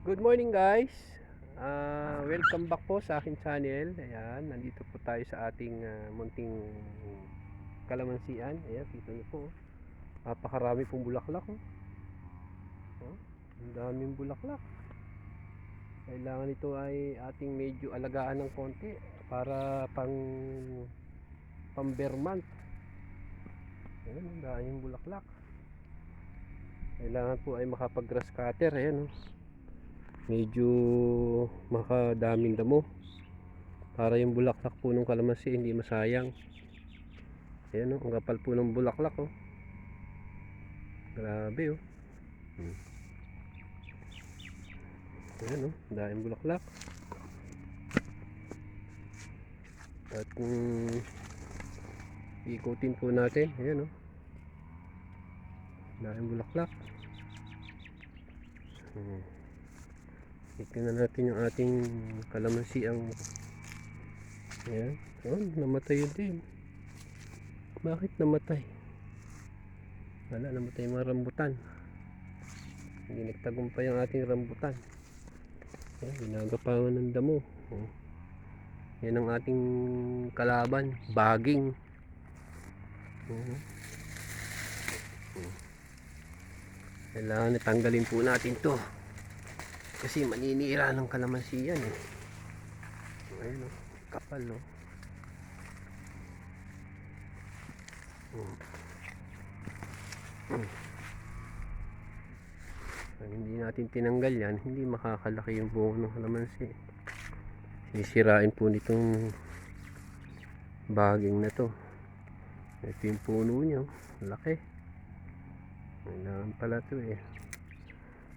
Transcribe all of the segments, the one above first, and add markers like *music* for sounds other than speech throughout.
Good morning guys. Ah, welcome back po sa akin channel. Ayan, nandito po tayo sa ating ah, munting kalamansian. Ayan, kita niyo po. Napakarami pong bulaklak. Oh. Oh, ang daming bulaklak. Kailangan ito ay ating medyo alagaan ng konti para pang month. Ayan, ang daming bulaklak. Kailangan po ay makapag grass cutter. Ayan, oh medyo makadaming damo. Para yung bulaklak po ng kalamansi hindi masayang. Ayan o, ang kapal po ng bulaklak oh. grabe oh. Hmm. ayan oh, daming bulaklak. At kung ikutin po natin. Ayan oh. Daming bulaklak. Hmm. Tingnan natin yung ating kalamansi ang Ayan. Oh, namatay yun din. Bakit namatay? Wala, namatay yung mga rambutan. Hindi nagtagumpay ang ating rambutan. Ayan, ginagapangan ng damo. Oh. Yan ang ating kalaban, baging. Oh. Oh. Kailangan natanggalin po natin to kasi maninira ng kalamansi yan eh. Ayun oh. Kapal oh. Hmm. Hmm. Hindi natin tinanggal yan hindi makakalaki yung bunga ng kalamansi sisirain po nitong baging na to. Ito yung puno niya laki. Kailangan pala to eh.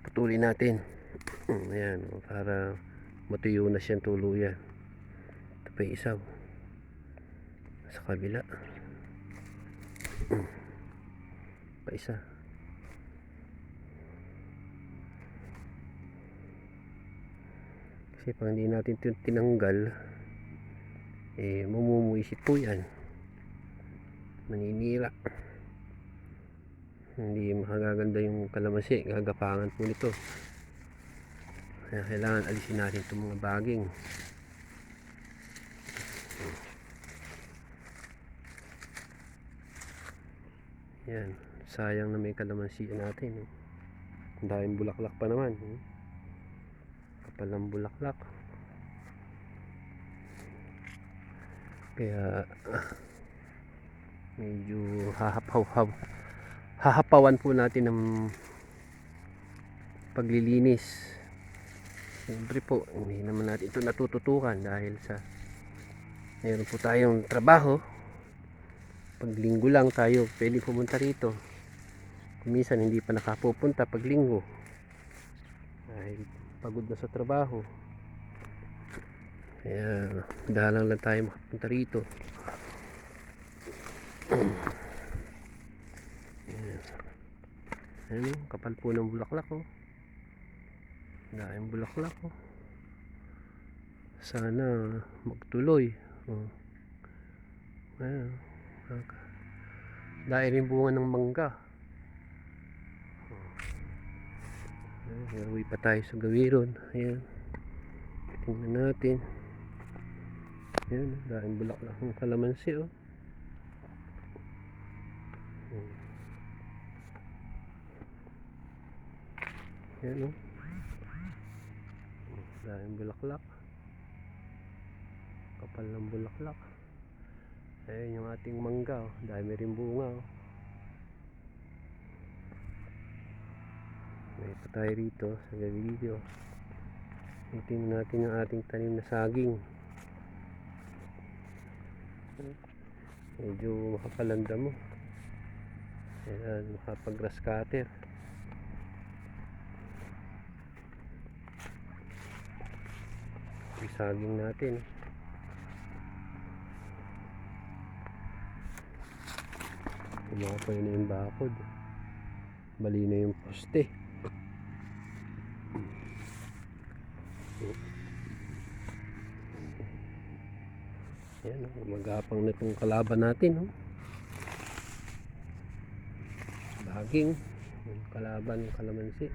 Putulin natin Ayan, o, para matuyo na siyang tuluyan. Ito pa isaw. Sa kabila. Mm. Pa isa. Kasi pag hindi natin ito tinanggal, eh, mamumuisit po yan. Maninira. Hindi makagaganda yung kalamansi. Gagapangan po nito. Kaya kailangan alisin natin itong mga baging. Yan. Sayang na may kalamansi natin. Oh. Ang daming bulaklak pa naman. Oh. Kapal ng bulaklak. Kaya ah, medyo hahapaw hahapawan po natin ng paglilinis Siyempre po, hindi naman natin ito natututukan dahil sa mayroon po tayong trabaho. Pag linggo lang tayo pwede pumunta rito. Kumisan hindi pa nakapupunta pag linggo. Dahil pagod na sa trabaho. Kaya dalang lang tayo makapunta rito. Ayan. Kapal po ng bulaklak oh. Daing bulaklak oh. Sana magtuloy. Oh. Ayan. Dahil rin bunga ng mangga. Oh. Uwi pa tayo sa gawiron. Ayan. Tingnan natin. Ayan, daing bulaklak ng kalamansi. Oh. Ayan oh. Daming bulaklak. Kapal ng bulaklak. Ayan yung ating mangga. Oh. Dami rin bunga. Oh. May pa tayo rito sa video. Tingnan natin yung ating tanim na saging. Medyo makapalanda mo. Ayan, makapag-grass cutter. Saging natin. Kumapay na yung bakod. Mali na yung poste. Yan oh, magapang na itong kalaban natin oh. baging yung kalaban ng kalamansi.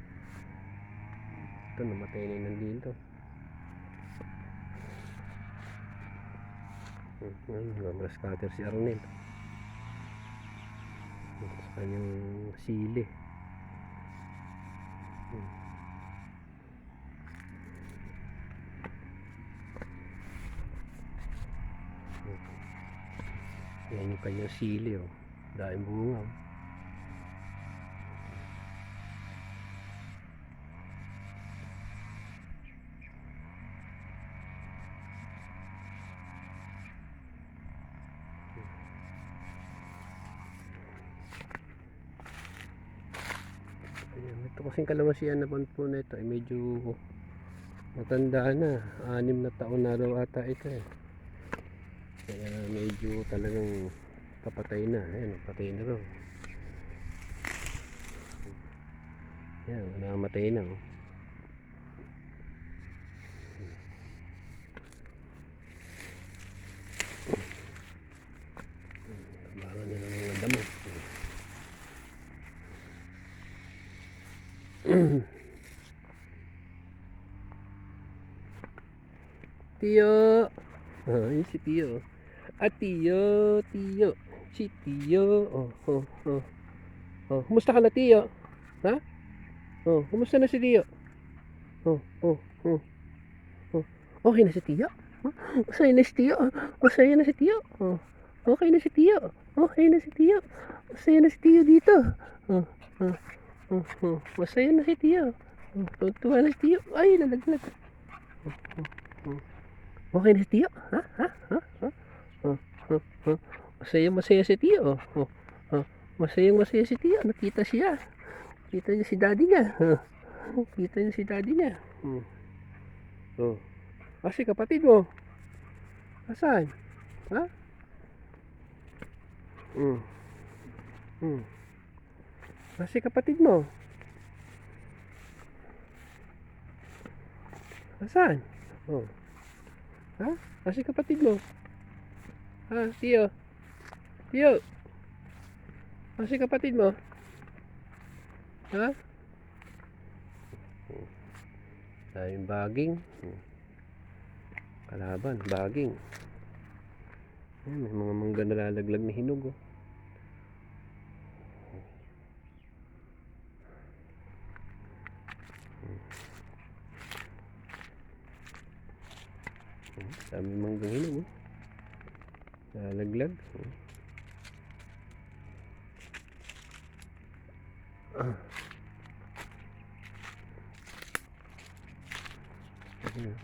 Ito, namatay na yung nandito. Ngayon, grass cutter si Arnel. Sa kanyang sili. Hmm. Yan yung kanyang sili, oh. Dahil bunga, oh. Kasing kalamansian na po na ito ay medyo matanda na. Anim na taon na daw ata ito eh. Kaya medyo talagang papatay na. Ayan, patay na raw. Ayan, namatay na. Oh. Tabangan na ng mga damo. *clears throat* Tiyo. Ah, yun si Tiyo. Ah, Tiyo, Tiyo. Si Tiyo. Oh, oh, oh. Oh, kumusta ka na, Tiyo? Ha? Oh, kumusta na si Tiyo? Oh, oh, oh. Oh, okay na si Tiyo? Oh, masaya na si Tiyo. Masaya na si Tiyo. Oh, okay na si Tiyo. Okay na si Tiyo. Masaya na si Tiyo dito. Oh, oh, oh, oh. Masaya na si Tiyo. Oh, tuwa na si Tiyo. Ay, lalaglag. Oh, oh, oh. Okay na si Tiyo? Ha? Ha? Ha? Ha? Oh, oh, oh. Masaya, masaya si Tiyo. Oh, oh, oh. Masaya, masaya si Tiyo. Nakita siya. Kita niya si daddy niya. Oh. Kita niya si daddy niya. Hmm. Oh. Kasi kapatid mo. Asan? Ha? Hmm. Hmm. Kasi kapatid mo. Asan? Oh. Ha? Kasi kapatid mo. Ha, Tiyo? Tiyo? Kasi kapatid mo? Ha? Daming baging. Kalaban, baging. May mga mangga nalalaglag na hinog. Oh. Hmm, Dami manggang hinog. Oh. Nalalaglag. Oh. Ah. Ayan.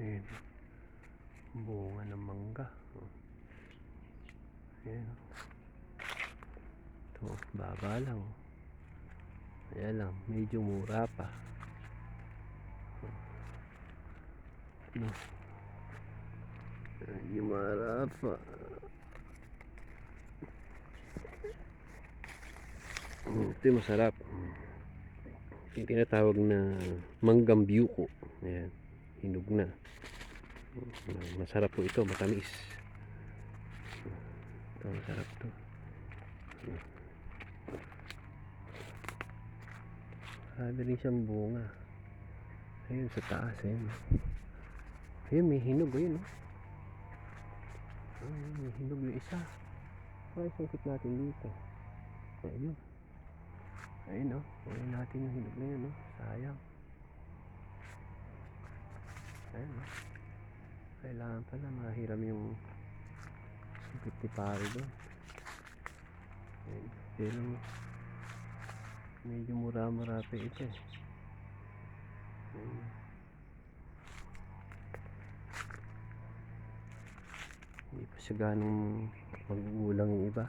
Ayan. Bunga ng mangga. Oh. Ayan. oh. Ito, baba lang. Ayan lang, medyo mura pa. No. Medyo mura pa. Ito yung masarap. Yung tinatawag na manggang biyuko. Ayan. Hinog na. Masarap po ito, matamis. Ito, masarap to. Sabi rin siyang bunga. Ayun, sa taas, ayun. Ayun, may hinog, ayun, oh. Ayun, may hinog yung isa. Ay, sungkit natin dito. Ayun. Ayun, oh. Ayun natin yung hinog na yun, oh. Sayang. Ayun, oh. Kailangan pala mahiram yung sungkit ni pare doon. Ayun. Pero, medyo mura-mura ito eh. Ayun. Hindi pa siya ganong magugulang yung iba.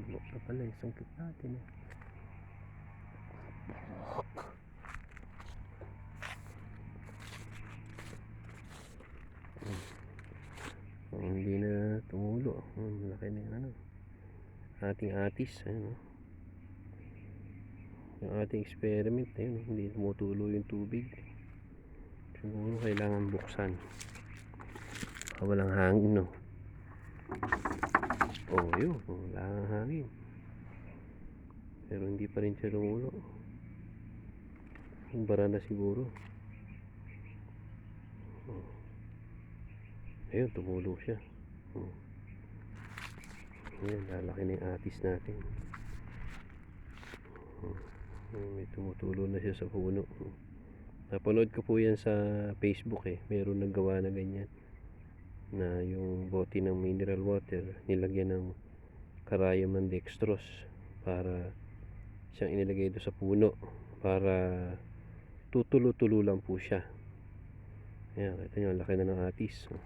Bulok na pala yung sungkit natin eh. Oh, hindi na tumulo. Oh, malaki na yung ano. Ating atis. Ayun, oh. yung ating experiment ayun, hindi tumutulo yung tubig siguro kailangan buksan baka walang hangin no oh yun wala kang hangin pero hindi pa rin siya lumulo yung bara siguro oh. ayun tumulo siya oh. Ayun lalaki na yung atis natin oh. Ayun, may tumutulo na siya sa puno oh. napanood ko po yan sa facebook eh meron naggawa na ganyan na yung bote ng mineral water nilagyan ng karayaman dextrose para siyang inilagay doon sa puno para tutulo-tulo lang po siya ayan kita nyo laki na ng atis oh.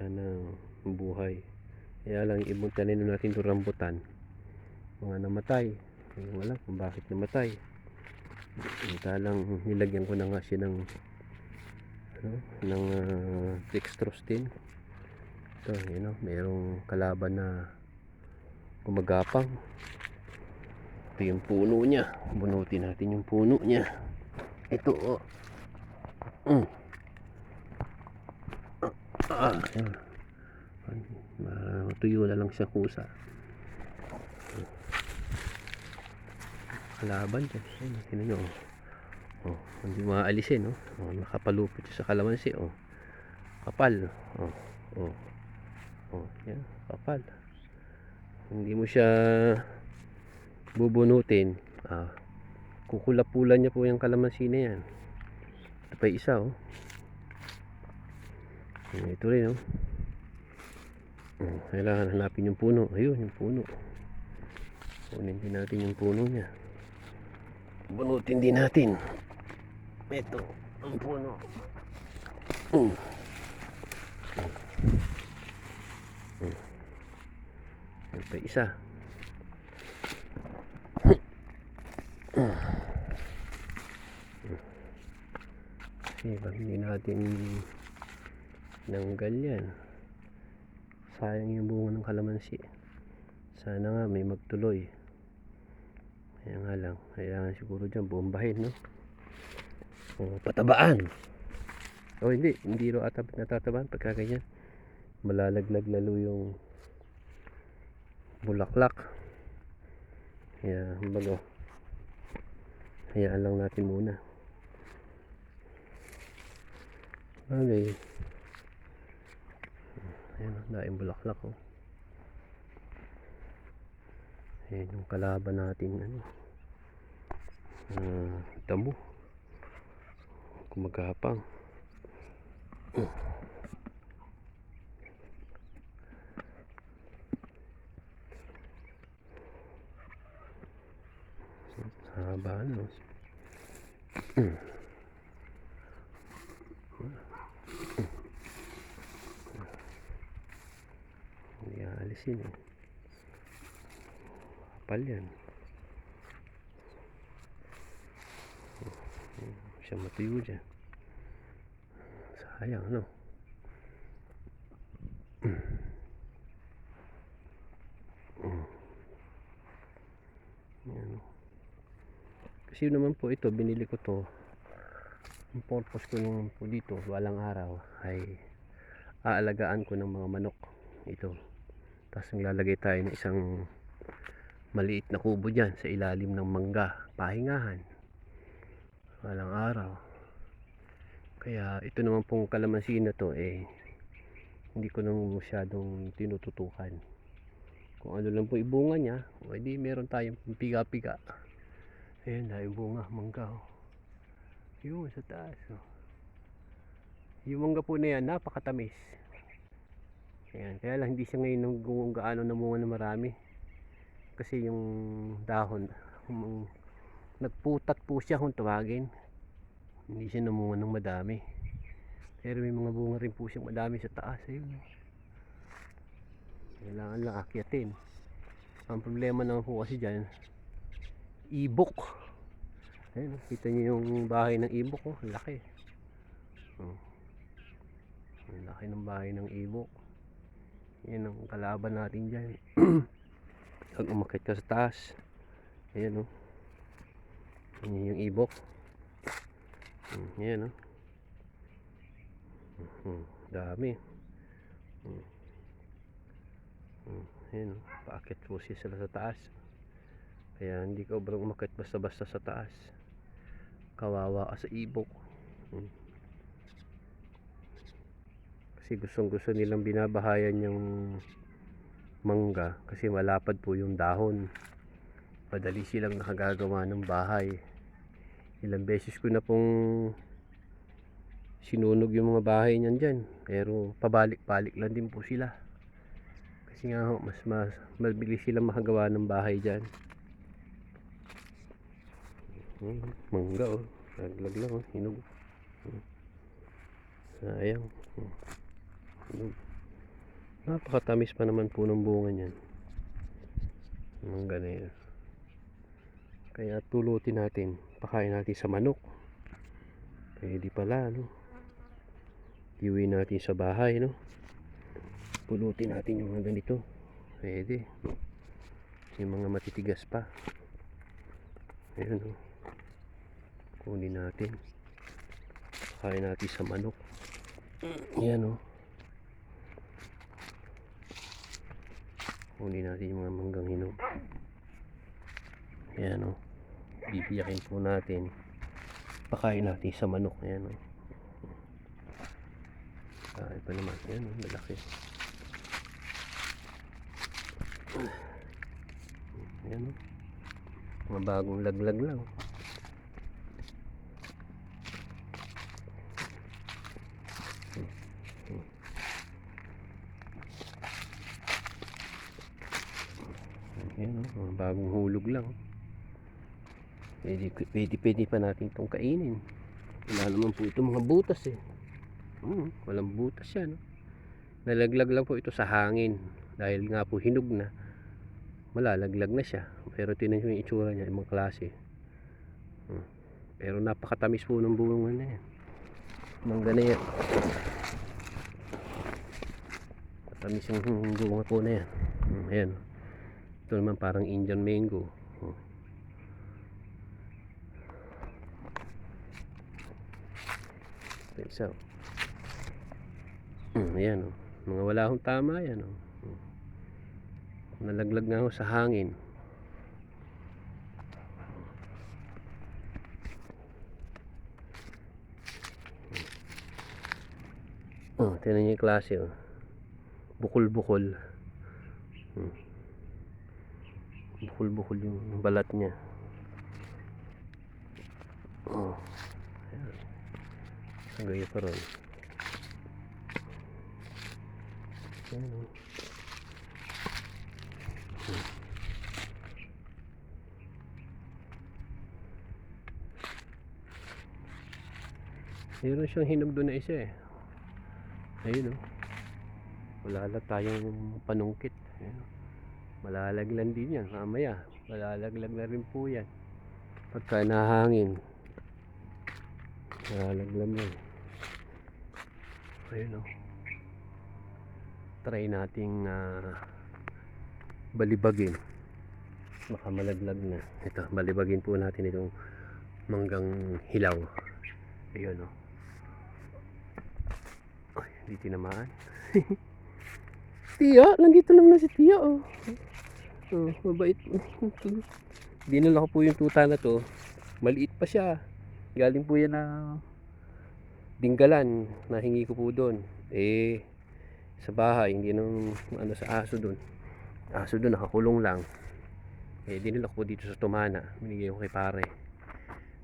sana buhay kaya lang ibang tanin natin doon rambutan. Mga namatay. Hindi ko alam kung bakit namatay. Lang nilagyan ko na nga siya ng ano, ng uh, dextrose din. Ito you know, mayroong kalaban na gumagapang. Ito yung puno niya. Bunutin natin yung puno niya. Ito oh. Mm. ah, yun. Matuyo na lang siya kusa kalaban dyan ayun, tingnan nyo oh. Oh, hindi maaalisin, no? Oh, nakapalupit siya sa kalamansi, oh. Kapal, oh. Oh. Oh, yan, kapal. Hindi mo siya bubunutin. Ah, kukulapulan niya po yung kalamansi na yan. Ito pa isa, oh. Ito rin, oh. Oh, Kailangan hanapin yung puno. Ayun, yung puno. Kunin din natin yung puno niya. Bunutin din natin. Ito, ang puno. Mm. Mm. Yan pa isa. Kasi pag hindi natin nanggal yan, sayang yung bunga ng kalamansi. Sana nga may magtuloy. Kaya nga lang, kailangan siguro dyan bombahin, no? O, patabaan. O hindi, hindi ro ata natatabaan pagka ganyan. Malalaglag lalo yung bulaklak. Kaya, bago. Hayaan lang natin muna. Okay. Ayan, ang daing bulaklak oh. Ayan yung kalaban natin ano. Uh, damo gumagapang haba ano hindi *clears throat* aalisin eh kapal yan. Siya matuyo dyan. Sayang no Yan. kasi naman po ito binili ko to. Ang purpose ko naman po dito walang araw ay aalagaan ko ng mga manok. Ito tapos lalagay tayo ng isang maliit na kubo dyan sa ilalim ng mangga pahingahan. Walang araw. Kaya ito naman pong kalamansi na to eh hindi ko naman masyadong tinututukan. Kung ano lang po ibunga niya o edi meron tayong piga-piga ayun na yung bunga mangga oh. yun sa taas oh. yung mangga po na yan napakatamis Ayan, kaya lang hindi siya ngayon kung gaano namunga na marami. Kasi yung dahon um, nagputat po siya kung tawagin. Hindi siya namunga ng madami. Pero may mga bunga rin po siyang madami sa taas ayun. Kailangan lang akyatin. Ang problema naman po kasi dyan ibok. Ayun kita nyo yung bahay ng ibok oh, laki. Oh. ang laki ng bahay ng ibok yan ang kalaban natin dyan *clears throat* pag umakit ka sa taas Ayan oh. Ayan yung ibok. Ayan oh. Hmm, dami. Hmm. Ayan oh. Paakit po siya sila sa taas. Kaya hindi ka obrang umakit basta-basta sa taas. Kawawa ka sa ibok. Hmm. Kasi gustong gusto nilang binabahayan yung mangga kasi malapad po yung dahon. Madali silang nakagagawa ng bahay. Ilang beses ko na pong sinunog yung mga bahay niyan dyan. Pero pabalik-balik lang din po sila. Kasi nga ho, mas, mas mabilis silang makagawa ng bahay dyan. Hmm, mangga oh. Laglag lang oh. Hinog. Hmm. Sayang. Hmm. Napakatamis pa naman po ng bunga niyan. Mangga na yan. Kaya tulutin natin. Pakain natin sa manok. Pwede pala, no? Iuwi natin sa bahay, no? Pulutin natin yung mga ganito. Pwede. Yung mga matitigas pa. Ayun, no? Kunin natin. Pakain natin sa manok. Yan, no? Kunin natin yung mga manggang hinog. Ayan o. Bibiyakin po natin. Pakain natin sa manok. Ayan o. Ay pa naman. Ayan o. Malaki. Ayan o. Mga bagong laglag lang. Ayan o. Mga bagong hulog lang. Pwede, pwede, pwede pa natin itong kainin. Wala naman po itong mga butas eh. Hmm, walang butas yan. Nalaglag lang po ito sa hangin. Dahil nga po hinog na. Malalaglag na siya. Pero tinan nyo yung itsura niya, ibang klase. Hmm. Pero napakatamis po ng bunga na yan. Mangga na yan. Matamis yung bunga po na yan. Hmm, ayan. Ito naman parang Indian mango. Hmm. Ito isa. oh. Hmm, ayan oh. Mga wala akong tama yan oh. Hmm. Nalaglag na ako sa hangin. Oh, tinan niyo yung klase oh. Bukol-bukol. Hmm. Bukol-bukol yung balat niya. Oh. Ayan. Gaya pa ron. Ayan o. Hmm. Meron siyang hinog doon na isa eh. Ayun o. Wala lang tayong panungkit. Ayun o. Malalaglan din yan. Mamaya. Malalaglag na rin po yan. Pagka nahangin. Malalaglan yan. Ayun o. Try nating ah, balibagin. Baka malaglag na. Ito, balibagin po natin itong manggang hilaw. Ayun o. Ay, hindi tinamaan. *laughs* Tiyo, nandito lang na si Tiyo oh. Oh, mabait. Dinala ko po yung tuta na to. Maliit pa siya. Galing po yan na dinggalan. Nahingi ko po doon. Eh, sa bahay, hindi nang ano sa aso doon. Aso doon, nakakulong lang. Eh, dinala ko po dito sa Tumana. Binigay ko kay pare.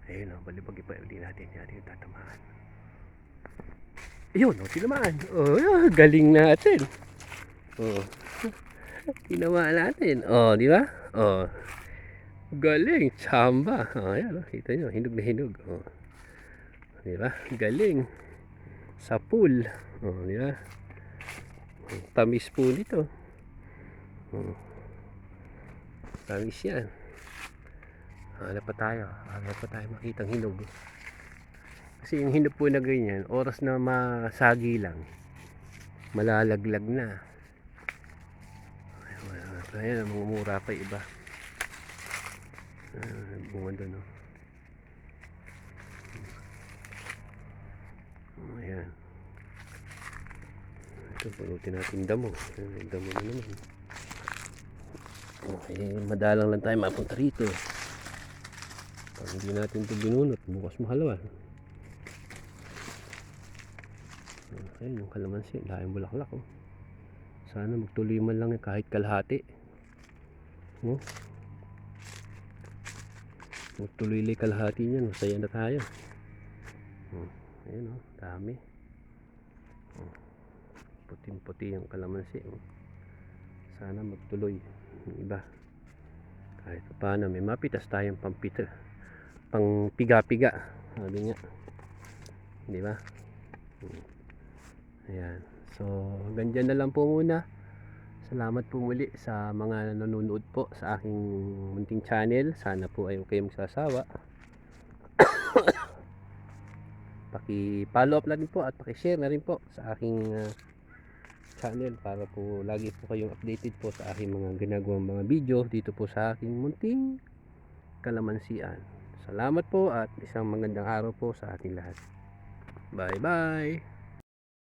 Ayun oh, balibag pa. Hindi natin yung tatamaan. Ayun, oh, tinamaan. Oh, galing natin. Oh. Tinamaan natin. Oh, di ba? Oh. Galing, tsamba. Oh, ayan, oh, kita nyo, hinog na hinog. Oh. Di ba? Galing. Sa pool. Oh, di ba? Tamis po nito. Oh. Tamis yan. Hanap pa tayo. Hanap pa tayo makitang hinog. Kasi yung hinog po na ganyan, oras na masagi lang, malalaglag na. Ayun, ayun, mumura pa iba. Ah, bunga doon, no? Oh, ayan. Ito, pulutin natin damo. Ayan, damo na naman. Okay, madalang lang tayo mapunta rito. Pag hindi natin ito binunot, bukas mahalawan. Okay, yung kalamansi, lahing bulaklak, oh. Sana magtuloy man lang eh, kahit kalahati. Oh. Magtuloy lang kalahati niyan, masaya na tayo. Oh, ayun oh, dami. Oh. Puting-puti yung kalamansi. Oh. Sana magtuloy yung iba. Kahit pa paano, may mapitas tayong pampita. Pang piga-piga. Sabi nga. Di ba? Hmm. Ayan. So, hanggang na lang po muna. Salamat po muli sa mga nanonood po sa aking munting channel. Sana po ay kayong magsasawa. *coughs* Paki-follow up na rin po at paki-share na rin po sa aking ah, channel para po lagi po kayong updated po sa aking mga ginagawang mga video dito po sa aking munting kalamansian. Salamat po at isang magandang araw po sa ating lahat. Bye bye!